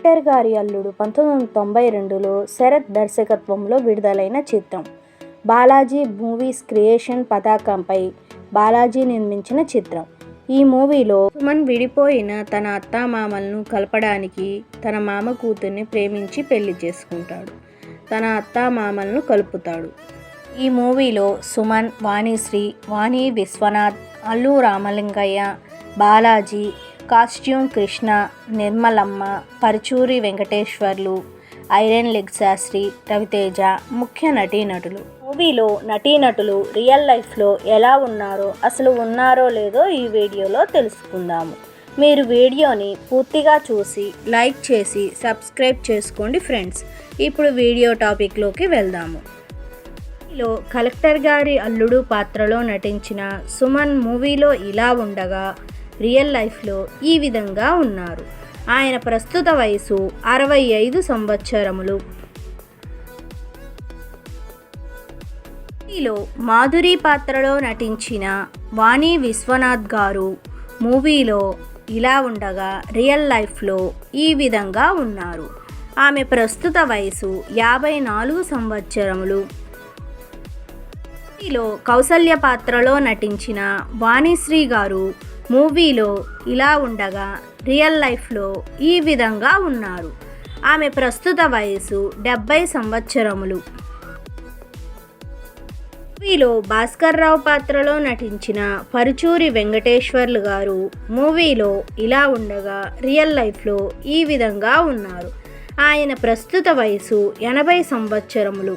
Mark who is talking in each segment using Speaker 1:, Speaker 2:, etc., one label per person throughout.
Speaker 1: Collector గారి అల్లుడు పంతొమ్మిది వందల తొంభై రెండులో శరత్ దర్శకత్వంలో విడుదలైన చిత్రం. బాలాజీ మూవీస్ క్రియేషన్ పతాకంపై బాలాజీ నిర్మించిన చిత్రం. ఈ మూవీలో సుమన్ విడిపోయిన తన అత్తామామలను కలపడానికి తన మామ కూతుర్ని ప్రేమించి పెళ్ళి చేసుకుంటాడు. తన అత్తామామలను కలుపుతాడు. ఈ మూవీలో Suman Vanisri Vani Viswanath Allu Ramalingaiah Balaji costume Krishna Nirmalamma Paruchuri Venkateswarlu iron leg Sastri Raviteja ముఖ్య నటీనటులు. మూవీలో నటీనటులు రియల్ లైఫ్లో ఎలా ఉన్నారో అసలు ఉన్నారో లేదో ఈ వీడియోలో తెలుసుకుందాము. మీరు వీడియోని పూర్తిగా చూసి లైక్ చేసి సబ్స్క్రైబ్ చేసుకోండి ఫ్రెండ్స్. ఇప్పుడు వీడియో టాపిక్లోకి వెళ్దాము. లో కలెక్టర్ గారి అల్లుడు పాత్రలో నటించిన సుమన్ మూవీలో ఇలా ఉండగా రియల్ లైఫ్లో ఈ విధంగా ఉన్నారు. ఆయన ప్రస్తుత వయసు అరవై ఐదు సంవత్సరములు. మూవీలో మాధురి పాత్రలో నటించిన వాణి విశ్వనాథ్ గారు మూవీలో ఇలా ఉండగా రియల్ లైఫ్లో ఈ విధంగా ఉన్నారు. ఆమె ప్రస్తుత వయసు యాభై నాలుగు సంవత్సరములు. మూవీలో కౌసల్య పాత్రలో నటించిన వాణిశ్రీ గారు మూవీలో ఇలా ఉండగా రియల్ లైఫ్లో ఈ విధంగా ఉన్నారు. ఆమె ప్రస్తుత వయసు డెబ్బై సంవత్సరములు. మూవీలో భాస్కర్ రావు పాత్రలో నటించిన పరుచూరి వెంకటేశ్వర్లు గారు మూవీలో ఇలా ఉండగా రియల్ లైఫ్లో ఈ విధంగా ఉన్నారు. ఆయన ప్రస్తుత వయసు ఎనభై సంవత్సరములు.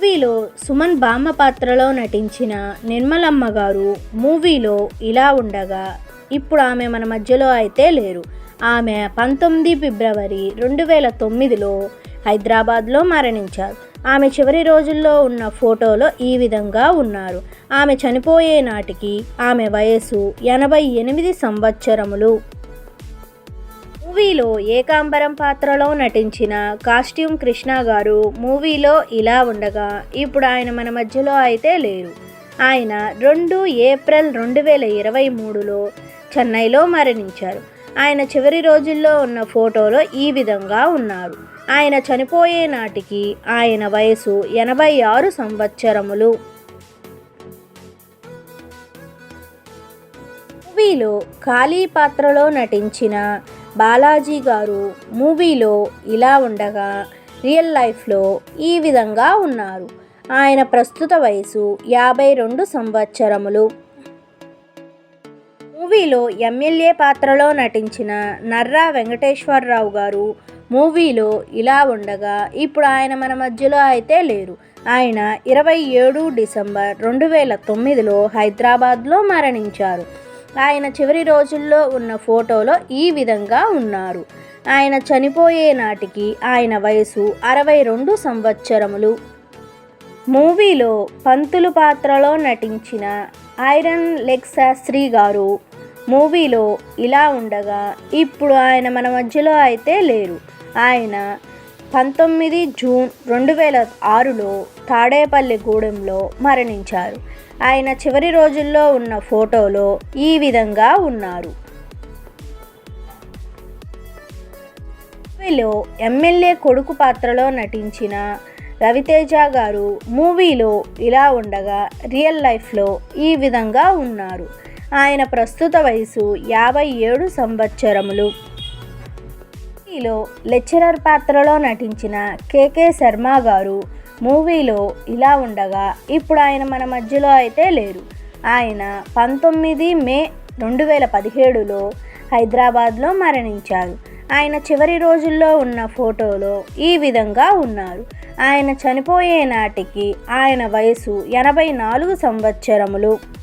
Speaker 1: మూవీలో సుమన్ బామ్మ పాత్రలో నటించిన నిర్మలమ్మ గారు మూవీలో ఇలా ఉండగా ఇప్పుడు ఆమె మన మధ్యలో అయితే లేరు. ఆమె పంతొమ్మిది ఫిబ్రవరి రెండు వేల తొమ్మిదిలో హైదరాబాద్లో మరణించారు. ఆమె చివరి రోజుల్లో ఉన్న ఫోటోలో ఈ విధంగా ఉన్నారు. ఆమె చనిపోయే నాటికి ఆమె వయసు ఎనభై ఎనిమిది సంవత్సరములు. మూవీలో ఏకాంబరం పాత్రలో నటించిన కాస్ట్యూమ్ కృష్ణ గారు మూవీలో ఇలా ఉండగా ఇప్పుడు ఆయన మన మధ్యలో అయితే లేరు. ఆయన రెండు ఏప్రిల్ రెండు వేల ఇరవై మూడులో చెన్నైలో మరణించారు. ఆయన చివరి రోజుల్లో ఉన్న ఫోటోలో ఈ విధంగా ఉన్నారు. ఆయన చనిపోయే నాటికి ఆయన వయసు ఎనభై ఆరు సంవత్సరములు. మూవీలో ఖాళీ పాత్రలో నటించిన బాలాజీ గారు మూవీలో ఇలా ఉండగా రియల్ లైఫ్లో ఈ విధంగా ఉన్నారు. ఆయన ప్రస్తుత వయసు యాభై రెండు సంవత్సరములు. మూవీలో ఎమ్మెల్యే పాత్రలో నటించిన నర్రా వెంకటేశ్వరరావు గారు మూవీలో ఇలా ఉండగా ఇప్పుడు ఆయన మన మధ్యలో అయితే లేరు. ఆయన ఇరవై ఏడు డిసెంబర్ రెండు వేల తొమ్మిదిలో హైదరాబాద్లో మరణించారు. ఆయన చివరి రోజుల్లో ఉన్న ఫోటోలో ఈ విధంగా ఉన్నారు. ఆయన చనిపోయే నాటికి ఆయన వయసు అరవై రెండు సంవత్సరములు. మూవీలో పంతులు పాత్రలో నటించిన ఐరన్ లెగ్ శాస్త్రి గారు మూవీలో ఇలా ఉండగా ఇప్పుడు ఆయన మన మధ్యలో అయితే లేరు. ఆయన పంతొమ్మిది జూన్ రెండు వేల ఆరులో తాడేపల్లి గూడెంలో మరణించారు. ఆయన చివరి రోజుల్లో ఉన్న ఫోటోలో ఈ విధంగా ఉన్నారు. మూవీలో ఎమ్మెల్యే కొడుకు పాత్రలో నటించిన రవితేజ గారు మూవీలో ఇలా ఉండగా రియల్ లైఫ్లో ఈ విధంగా ఉన్నారు. ఆయన ప్రస్తుత వయసు యాభై ఏడు సంవత్సరములు. మూవీలో లెక్చరర్ పాత్రలో నటించిన కేకే శర్మ గారు మూవీలో ఇలా ఉండగా ఇప్పుడు ఆయన మన మధ్యలో అయితే లేరు. ఆయన పంతొమ్మిది మే రెండు వేల పదిహేడులో హైదరాబాద్లో మరణించారు. ఆయన చివరి రోజుల్లో ఉన్న ఫోటోలో ఈ విధంగా ఉన్నారు. ఆయన చనిపోయే నాటికి ఆయన వయసు ఎనభై నాలుగు సంవత్సరములు.